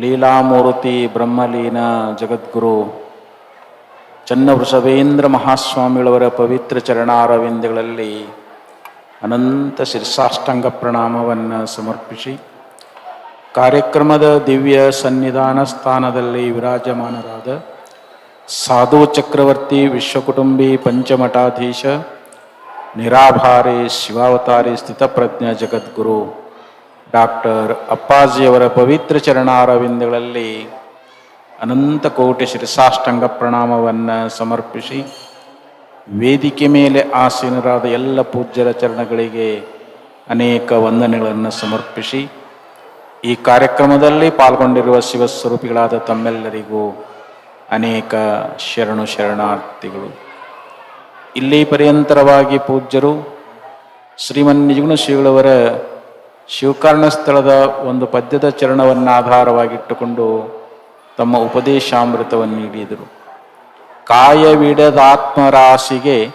ಲೀಲಾಮೂರ್ತಿ ಬ್ರಹ್ಮಲೀನ ಜಗದ್ಗುರು. ಚನ್ನವೃಷಭೇಂದ್ರ ಮಹಾಸ್ವಾಮಿಗಳವರ ಪವಿತ್ರ ಚರಣಾರವಿಂದಗಳಲ್ಲಿ ಅನಂತ ಶಿರ್ಸಾಷ್ಟಾಂಗ ಪ್ರಣಾಮವನ್ನು ಸಮರ್ಪಿಸಿ ಕಾರ್ಯಕ್ರಮದ ದಿವ್ಯ ಸನ್ನಿಧಾನ ಸ್ಥಾನದಲ್ಲಿ ವಿರಾಜಮಾನರಾದ ಸಾಧು ಚಕ್ರವರ್ತಿ ವಿಶ್ವಕುಟುಂಬಿ ಪಂಚಮಠಾಧೀಶ, ನಿರಾಭಾರಿ ಶಿವಾವತಾರಿ ಸ್ಥಿತಪ್ರಜ್ಞ ಜಗದ್ಗುರು. ಡಾಕ್ಟರ್ ಅಪ್ಪಾಜಿಯವರ ಪವಿತ್ರ ಚರಣಾರವಿಂದಗಳಲ್ಲಿ ಅನಂತ ಕೋಟಿ ಶಿರಸಾಷ್ಟಾಂಗ ಪ್ರಣಾಮವನ್ನು ಸಮರ್ಪಿಸಿ ವೇದಿಕೆ ಮೇಲೆ ಆಸೀನರಾದ ಎಲ್ಲ ಪೂಜ್ಯರ ಚರಣಗಳಿಗೆ ಅನೇಕ ವಂದನೆಗಳನ್ನು ಸಮರ್ಪಿಸಿ ಈ ಕಾರ್ಯಕ್ರಮದಲ್ಲಿ ಪಾಲ್ಗೊಂಡಿರುವ ಶಿವಸ್ವರೂಪಿಗಳಾದ ತಮ್ಮೆಲ್ಲರಿಗೂ ಅನೇಕ ಶರಣು ಶರಣಾರ್ಥಿಗಳು. ಇಲ್ಲಿ ಪರ್ಯಂತರವಾಗಿ ಪೂಜ್ಯರು ಶ್ರೀಮನ್ ನಿಜಗುಣ ಶ್ರೀಗಳವರ ಶಿವಕಾರಣ ಸ್ಥಳದ ಒಂದು ಪದ್ಯದ ಚರಣವನ್ನು ಆಧಾರವಾಗಿಟ್ಟುಕೊಂಡು ತಮ್ಮ ಉಪದೇಶಾಮೃತವನ್ನು ನೀಡಿದರು. ಕಾಯವಿಡದಾತ್ಮರಾಶಿಗೆ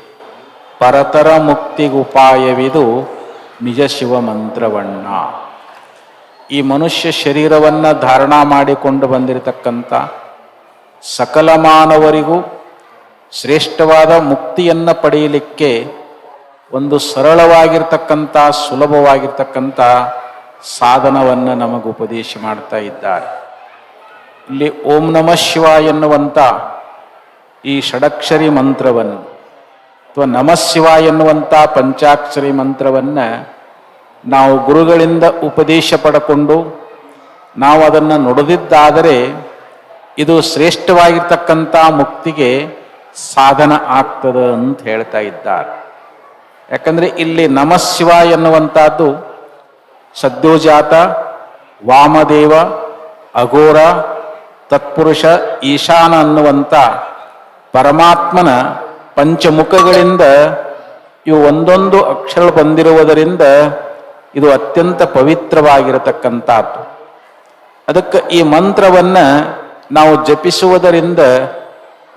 ಪರತರ ಮುಕ್ತಿಗುಪಾಯವಿದು ನಿಜ ಶಿವ ಮಂತ್ರವಣ್ಣ ಈ ಮನುಷ್ಯ ಶರೀರವನ್ನು ಧಾರಣ ಮಾಡಿಕೊಂಡು ಬಂದಿರತಕ್ಕಂಥ ಸಕಲ ಮಾನವರಿಗೂ ಶ್ರೇಷ್ಠವಾದ ಮುಕ್ತಿಯನ್ನು ಪಡೆಯಲಿಕ್ಕೆ ಒಂದು ಸರಳವಾಗಿರ್ತಕ್ಕಂಥ, ಸುಲಭವಾಗಿರ್ತಕ್ಕಂಥ ಸಾಧನವನ್ನು ನಮಗೆ ಉಪದೇಶ ಮಾಡ್ತಾ ಇದ್ದಾರೆ. ಇಲ್ಲಿ ಓಂ ನಮಃ ಶಿವ ಎನ್ನುವಂಥ ಈ ಷಡಕ್ಷರಿ ಮಂತ್ರವನ್ನು, ಅಥವಾ ನಮಃ ಶಿವ ಎನ್ನುವಂಥ ಪಂಚಾಕ್ಷರಿ ಮಂತ್ರವನ್ನು ನಾವು ಗುರುಗಳಿಂದ ಉಪದೇಶ ಪಡ್ಕೊಂಡು ನಾವು ಅದನ್ನು ನುಡಿದಿದ್ದಾದರೆ ಇದು ಶ್ರೇಷ್ಠವಾಗಿರ್ತಕ್ಕಂಥ ಮುಕ್ತಿಗೆ ಸಾಧನ ಆಗ್ತದೆ ಅಂತ ಹೇಳ್ತಾ ಇದ್ದಾರೆ. ಯಾಕಂದರೆ ಇಲ್ಲಿ ನಮಃ ಶಿವ ಎನ್ನುವಂಥದ್ದು ಸದ್ಯೋಜಾತ, ವಾಮದೇವ, ಅಘೋರ, ತತ್ಪುರುಷ, ಈಶಾನ ಅನ್ನುವಂಥ ಪರಮಾತ್ಮನ ಪಂಚಮುಖಗಳಿಂದ ಇವು ಒಂದೊಂದು ಅಕ್ಷರ ಬಂದಿರುವುದರಿಂದ ಇದು ಅತ್ಯಂತ ಪವಿತ್ರವಾಗಿರತಕ್ಕಂಥದ್ದು. ಅದಕ್ಕೆ ಈ ಮಂತ್ರವನ್ನು ನಾವು ಜಪಿಸುವುದರಿಂದ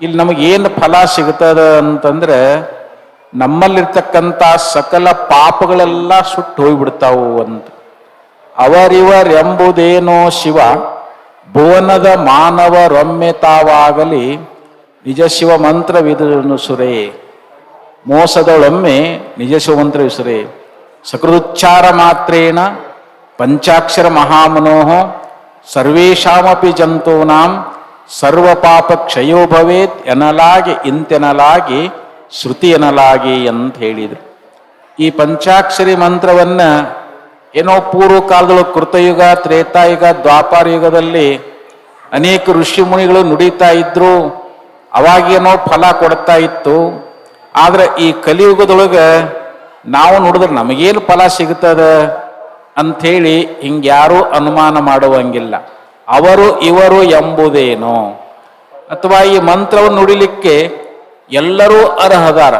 ಇಲ್ಲಿ ನಮಗೇನು ಫಲ ಸಿಗ್ತದ ಅಂತಂದ್ರೆ ನಮ್ಮಲ್ಲಿರ್ತಕ್ಕಂಥ ಸಕಲ ಪಾಪಗಳೆಲ್ಲ ಸುಟ್ಟು ಹೋಗ್ಬಿಡ್ತಾವು ಅಂತ. ಅವರಿವರೆಂಬುದೇನೋ ಶಿವ, ಭುವನದ ಮಾನವರೊಮ್ಮೆ ತಾವಾಗಲಿ ನಿಜ ಶಿವ ಮಂತ್ರವಿದುಸುರೇ ಮೋಸದೊಳೊಮ್ಮೆ ನಿಜ ಶಿವ ಮಂತ್ರವಿಸುರೇ ಸಕೃದುಚ್ಚಾರ ಮಾತ್ರೇಣ ಪಂಚಾಕ್ಷರ ಮಹಾಮನೋಹ ಸರ್ವೇಷಾಮಪಿ ಜಂತೂನಾಂ ಸರ್ವ ಪಾಪ ಕ್ಷಯೋ ಭವೇತ್ ಎನ್ನಲಾಗಿ ಇಂತೆನಲಾಗಿ ಶ್ರುತಿ ಎನ್ನಲಾಗಿ ಅಂತ ಹೇಳಿದರು. ಈ ಪಂಚಾಕ್ಷರಿ ಮಂತ್ರವನ್ನ ಏನೋ ಪೂರ್ವ ಕಾಲದೊಳಗೆ ಕೃತಯುಗ, ತ್ರೇತಾಯುಗ ದ್ವಾಪಾರ ಯುಗದಲ್ಲಿ ಅನೇಕ ಋಷಿ ಮುನಿಗಳು ನುಡಿತಾ ಇದ್ರು. ಅವಾಗೇನೋ ಫಲ ಕೊಡ್ತಾ ಇತ್ತು. ಆದ್ರೆ ಈ ಕಲಿಯುಗದೊಳಗೆ ನಾವು ನೋಡಿದ್ರೆ ನಮಗೇನು ಫಲ ಸಿಗ್ತದ ಅಂಥೇಳಿ ಹಿಂಗ್ಯಾರೂ ಅನುಮಾನ ಮಾಡುವಂಗಿಲ್ಲ. ಅವರು ಇವರು ಎಂಬುದೇನೋ. ಅಥವಾ ಈ ಮಂತ್ರವನ್ನು ನುಡಿಲಿಕ್ಕೆ ಎಲ್ಲರೂ ಅರ್ಹದಾರ.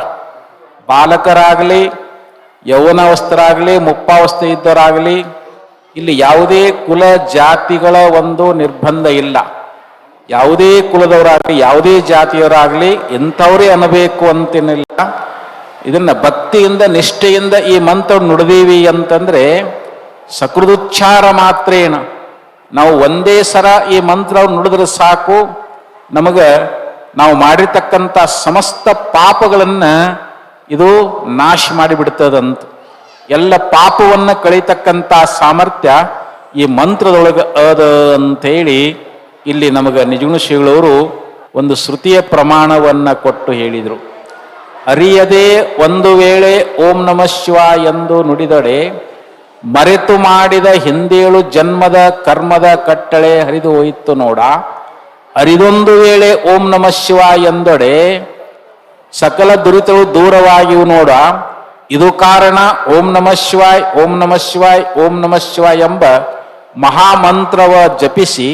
ಬಾಲಕರಾಗಲಿ, ಯೌವನಾವಸ್ಥರಾಗಲಿ, ಮುಪ್ಪಾವಸ್ಥೆ ಇದ್ದವರಾಗಲಿ, ಇಲ್ಲಿ ಯಾವುದೇ ಕುಲ ಜಾತಿಗಳ ಒಂದು ನಿರ್ಬಂಧ ಇಲ್ಲ. ಯಾವುದೇ ಕುಲದವರಾಗಲಿ, ಯಾವುದೇ ಜಾತಿಯವರಾಗಲಿ ಎಂಥವರೇ ಅನ್ನಬೇಕು ಅಂತೇನಿಲ್ಲ. ಇದನ್ನ ಭಕ್ತಿಯಿಂದ, ನಿಷ್ಠೆಯಿಂದ ಈ ಮಂತ್ರ ನುಡಿದೀವಿ ಅಂತಂದ್ರೆ ಸಕೃದುಚ್ಚಾರ ಮಾತ್ರೇನ. ನಾವು ಒಂದೇ ಸರ ಈ ಮಂತ್ರ ನುಡಿದ್ರೆ ಸಾಕು, ನಮಗೆ ನಾವು ಮಾಡಿರ್ತಕ್ಕಂಥ ಸಮಸ್ತ ಪಾಪಗಳನ್ನು ಇದು ನಾಶ ಮಾಡಿಬಿಡ್ತದಂತ. ಎಲ್ಲ ಪಾಪವನ್ನು ಕಳೀತಕ್ಕಂಥ ಸಾಮರ್ಥ್ಯ ಈ ಮಂತ್ರದೊಳಗೆ ಅದ ಅಂತೇಳಿ ಇಲ್ಲಿ ನಮಗೆ ನಿಜಗುಣ ಶ್ರೀಗಳವರು ಒಂದು ಶ್ರುತಿಯ ಪ್ರಮಾಣವನ್ನು ಕೊಟ್ಟು ಹೇಳಿದರು. ಅರಿಯದೆ ಒಂದು ವೇಳೆ ಓಂ ನಮಃ ಶಿವ ಎಂದು ನುಡಿದಡೆ ಮರೆತು ಮಾಡಿದ ಹಿಂದೇಳು ಜನ್ಮದ ಕರ್ಮದ ಕಟ್ಟಳೆ ಹರಿದು ಹೋಯಿತು ನೋಡ. ಅರಿದೊಂದು ವೇಳೆ ಓಂ ನಮಃ ಶಿವ ಎಂದೊಡೆ ಸಕಲ ದುರಿತವು ದೂರವಾಗಿವು ನೋಡ, ಇದು ಕಾರಣ ಓಂ ನಮಃ ಶಿವಾಯ್, ಓಂ ನಮಃ ಶಿವಾಯ್, ಓಂ ನಮಃ ಶಿವಾಯ್ ಎಂಬ ಮಹಾಮಂತ್ರವ ಜಪಿಸಿ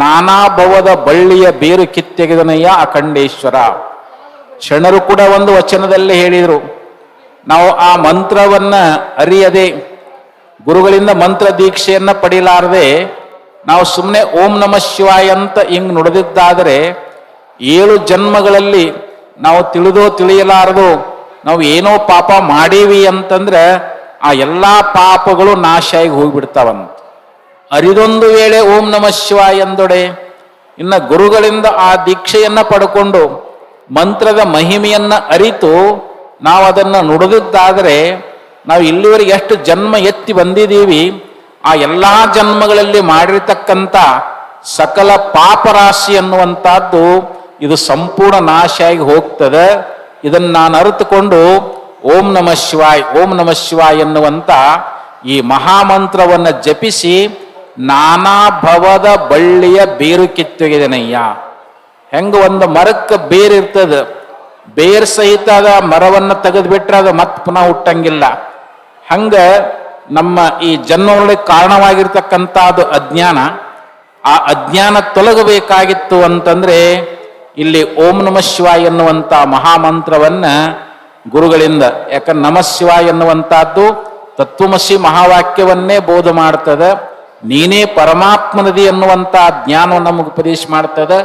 ನಾನಾ ಭವದ ಬಳ್ಳಿಯ ಬೇರು ಕಿತ್ತೆಗೆದನಯ್ಯ ಅಖಂಡೇಶ್ವರ ಶರಣರು ಕೂಡ ಒಂದು ವಚನದಲ್ಲಿ ಹೇಳಿದರು, ನಾವು ಆ ಮಂತ್ರವನ್ನ ಅರಿಯದೆ, ಗುರುಗಳಿಂದ ಮಂತ್ರ ದೀಕ್ಷೆಯನ್ನ ಪಡಿಲಾರದೆ ನಾವು ಸುಮ್ಮನೆ ಓಂ ನಮಃ ಶಿವಾಯ ಅಂತ ಹಿಂಗ್ ನುಡಿದಿದ್ದಾದರೆ ಏಳು ಜನ್ಮಗಳಲ್ಲಿ ನಾವು ತಿಳಿದೋ ತಿಳಿಯಲಾರದು ನಾವು ಏನೋ ಪಾಪ ಮಾಡೀವಿ ಅಂತಂದ್ರೆ ಆ ಎಲ್ಲ ಪಾಪಗಳು ನಾಶ ಆಗಿ ಹೋಗ್ಬಿಡ್ತಾವಂತ ಅರಿದೊಂದು ವೇಳೆ ಓಂ ನಮಃ ಶಿವಾಯ ಎಂದೊಡೆ, ಇನ್ನು ಗುರುಗಳಿಂದ ಆ ದೀಕ್ಷೆಯನ್ನ ಪಡ್ಕೊಂಡು ಮಂತ್ರದ ಮಹಿಮೆಯನ್ನ ಅರಿತು ನಾವು ಅದನ್ನು ನುಡಿದಿದ್ದಾದರೆ ನಾವು ಇಲ್ಲಿವರೆಗೆ ಎಷ್ಟು ಜನ್ಮ ಎತ್ತಿ ಬಂದಿದ್ದೀವಿ ಆ ಎಲ್ಲ ಜನ್ಮಗಳಲ್ಲಿ ಮಾಡಿರ್ತಕ್ಕಂಥ ಸಕಲ ಪಾಪರಾಶಿ ಅನ್ನುವಂಥದ್ದು ಇದು ಸಂಪೂರ್ಣ ನಾಶ ಆಗಿ ಹೋಗ್ತದೆ. ಇದನ್ನು ನಾನು ಅರಿತುಕೊಂಡು ಓಂ ನಮಃ ಶಿವಾಯ್, ಓಂ ನಮಃ ಶಿವಾಯ್ ಎನ್ನುವಂಥ ಈ ಮಹಾಮಂತ್ರವನ್ನು ಜಪಿಸಿ ನಾನಾ ಭವದ ಬಳ್ಳಿಯ ಬೇರು ಕಿತ್ತೊಗೆದನಯ್ಯ. ಹೆಂಗ ಒಂದು ಮರಕ್ಕೆ ಬೇರ್ ಇರ್ತದ, ಬೇರ್ ಸಹಿತ ಅದ ಮರವನ್ನು ತೆಗೆದುಬಿಟ್ರೆ ಅದು ಮತ್ತೆ ಪುನಃ ಹುಟ್ಟಂಗಿಲ್ಲ. ಹಂಗ ನಮ್ಮ ಈ ಜನ್ಮಗಳಿಗೆ ಕಾರಣವಾಗಿರ್ತಕ್ಕಂಥದ್ದು ಅಜ್ಞಾನ. ಆ ಅಜ್ಞಾನ ತೊಲಗಬೇಕಾಗಿತ್ತು ಅಂತಂದ್ರೆ ಇಲ್ಲಿ ಓಂ ನಮಃ ಶಿವ ಎನ್ನುವಂಥ ಮಹಾಮಂತ್ರವನ್ನು ಗುರುಗಳಿಂದ ಯಾಕಂದ್ರೆ ನಮಃ ಶಿವ ಎನ್ನುವಂತಹದ್ದು ತತ್ವಮಸಿ ಮಹಾವಾಕ್ಯವನ್ನೇ ಬೋಧ ಮಾಡ್ತದೆ. ನೀನೇ ಪರಮಾತ್ಮನದಿ ಎನ್ನುವಂಥ ಜ್ಞಾನವನ್ನು ನಮಗೆ ಉಪದೇಶ ಮಾಡ್ತದೆ.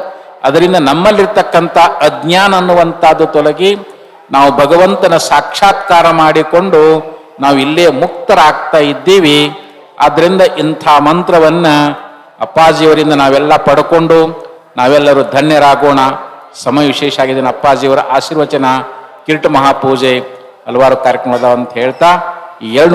ಅದರಿಂದ ನಮ್ಮಲ್ಲಿರ್ತಕ್ಕಂಥ ಅಜ್ಞಾನ ಅನ್ನುವಂಥದ್ದು ತೊಲಗಿ ನಾವು ಭಗವಂತನ ಸಾಕ್ಷಾತ್ಕಾರ ಮಾಡಿಕೊಂಡು ನಾವು ಇಲ್ಲೇ ಮುಕ್ತರಾಗ್ತಾ ಇದ್ದೀವಿ. ಆದ್ರಿಂದ ಇಂಥ ಮಂತ್ರವನ್ನ ಅಪ್ಪಾಜಿಯವರಿಂದ ನಾವೆಲ್ಲ ಪಡ್ಕೊಂಡು ನಾವೆಲ್ಲರೂ ಧನ್ಯರಾಗೋಣ. ಸಮಯ ವಿಶೇಷ ಆಗಿದೆ. ಅಪ್ಪಾಜಿಯವರ ಆಶೀರ್ವಚನ, ಕಿರೀಟ ಮಹಾಪೂಜೆ, ಹಲವಾರು ಕಾರ್ಯಕ್ರಮದ ಅಂತ ಹೇಳ್ತಾ ಎರಡು